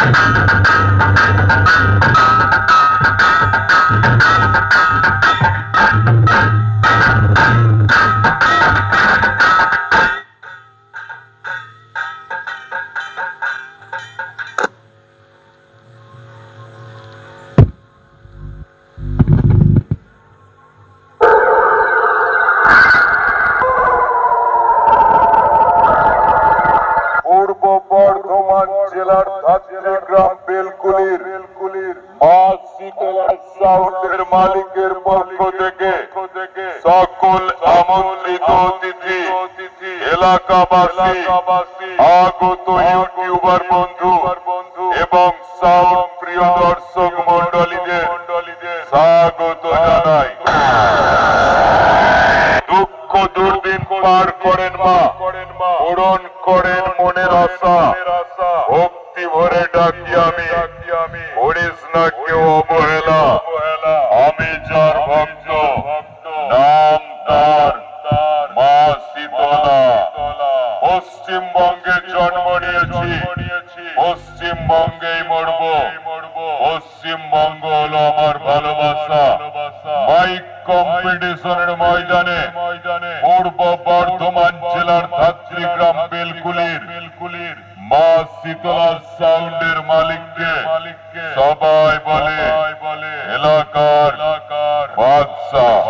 Thank you. জেলার ধাত্রী গ্রাম বেলকুলির। সাউন্ডের মালিকের পক্ষ থেকে সকল আমন্ত্রিত অতিথি, এলাকাবাসী, আগত ইউটিউবার বন্ধু এবং সাউন্ড প্রিয় দর্শক মন্ডলীদের স্বাগত জানাই। দুঃখ দুর্দিন পার করেন মা, পূরণ করেন মনের আশা। করিস না কেউ অবহেলা। আমি যার ভক্ত, নাম তার, মা শীতলা। পশ্চিমবঙ্গে জন্ম নিয়েছি, পশ্চিমবঙ্গেই মরব। পশ্চিমবঙ্গ হলো আমার ভালোবাসা। মাইক কম্পিটিশনের ময়দানে ময়দানে সাউন্ডের মালিককে মালিককে সবাই বলে বলে এলাকার বাদশাহ।